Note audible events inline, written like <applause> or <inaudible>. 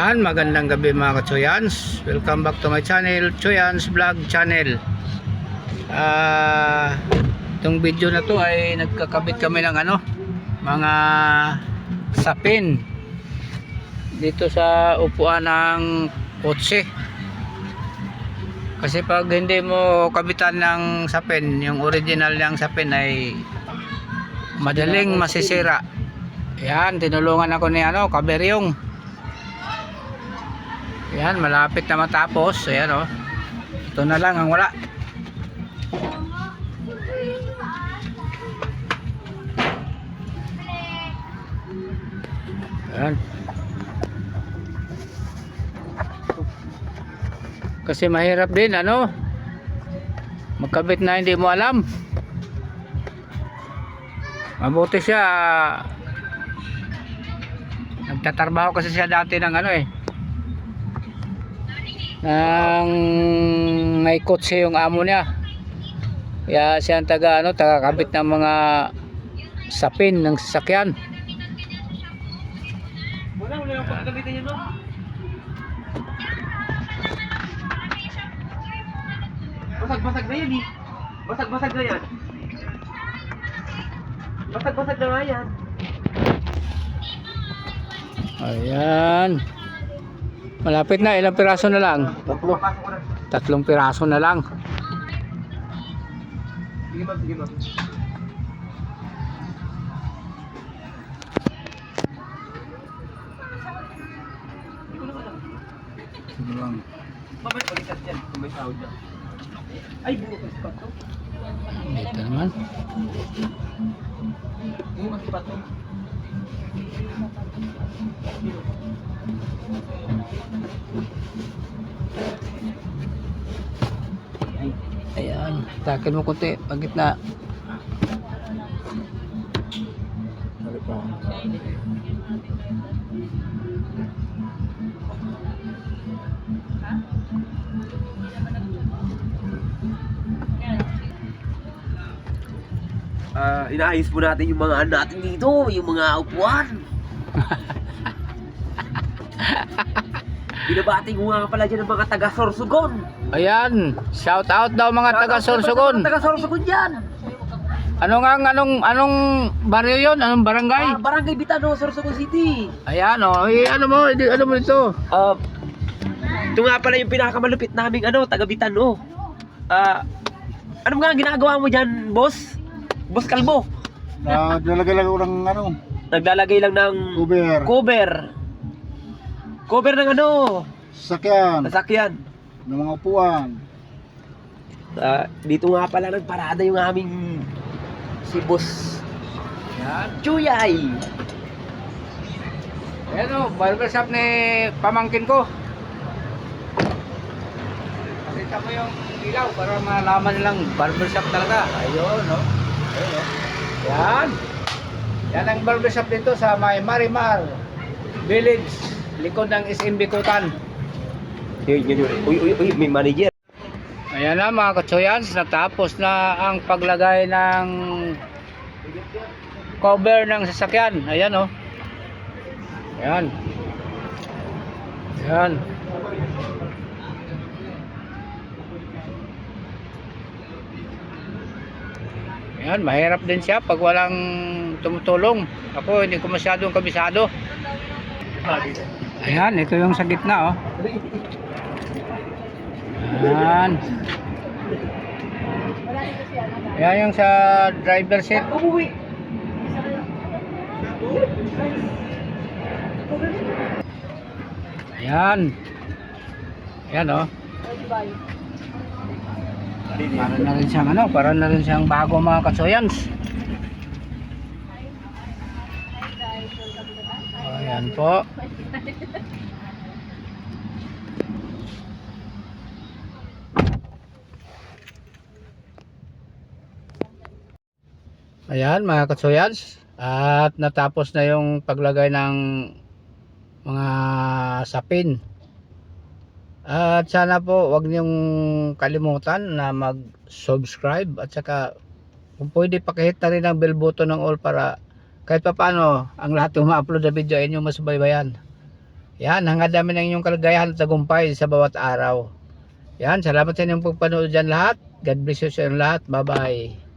Yan, magandang gabi mga ka-Choyans. Welcome back to my channel, Choyans Vlog Channel. Ah, itong video na to ay nagkakabit kami ng ano, mga sapin dito sa upuan ng kotse. Kasi pag hindi mo kabitan ng sapin, yung original ng sapin ay madaling masisira. Yan, tinulungan ako ni ano, Kaberyong. Yan, malapit na matapos. Ayan oh. Ito na lang ang wala. Ayan. Kasi mahirap din ano. Magkabit na hindi mo alam. Mabuti siya. Nagtatrabaho kasi siya dati ng ano eh ng may kotse yung amo niya kaya siya ang taga ano taga kabit ng mga sapin ng sasakyan Wala, wala yung pagkakabitan niya, no? Basag-basag na yan, eh. Basag-basag na yan. Basag-basag na yan. ayan malapit na ilang piraso na lang Tatlo. Tatlong piraso na lang Sige, ma'am. Sige, ma'am. Naman alam. Mamay, balikat dyan. Kung may sahod dyan. Ay, bukas pa to. dito naman Bukas pa to. Ayan takin mo kunti pag gitna Ah, inaayos po natin yung mga ano natin dito, yung mga upuan. <laughs> Binabati ko nga pala dyan ng mga taga Sorsogon. ayan shout out daw mga taga Sorsogon Taga Sorsogon dyan. ano nga ang- anong anong baryo yon anong barangay Ah, Barangay Bitano, Sorsogon City. ayan oh eh, ano mo hindi ano mo ito Ah, ito nga pala yung pinakamalupit naming ano, taga Bitano. Ah, ano nga ang ginagawa mo dyan, boss? Boss Kalbo. Naglalagay lang ng ano, Naglalagay lang ng cover, cover. Cover ng ano, sasakyan, sasakyan. ng mga upuan. Ah, dito nga pala nagparada yung aming si boss yan Chuyay. Ayan o, barber shop ni pamangkin ko. Pakita mo yung ilaw para malaman nilang barber shop talaga. Ayun o. Ayun o. Yan. Yan ang barber shop dito sa may Marimar Village. Likod ng SM Bikutan. Yun, yun, yun. Uy, uy, uy, may manager. Ayan na mga katsoyans, natapos na ang paglagay ng cover ng sasakyan. Ayan o. Ayan. Ayan. Ayan, mahirap din siya pag walang tumutulong. Ako, hindi ko masyadong kabisado. Ayan, ito yung sa gitna oh. Ayan. Ayan yung sa driver seat. Ayan. Ayan oh. Para na rin siyang ano, para na rin siyang bago mga katsoyans. Ayan po. <laughs> Ayan mga katsoyans. At natapos na yung paglagay ng mga sapin. At sana po wag niyong kalimutan na mag-subscribe at saka kung pwede pakihit na rin ang bell button ng all para kahit pa paano ang lahat ng ma-upload na video ay inyong masubaybayan. Yan, hangad namin ang inyong kalagayahan at tagumpay sa bawat araw. Yan, salamat sa inyong pagpanood dyan lahat. God bless you sa inyong lahat. Bye-bye.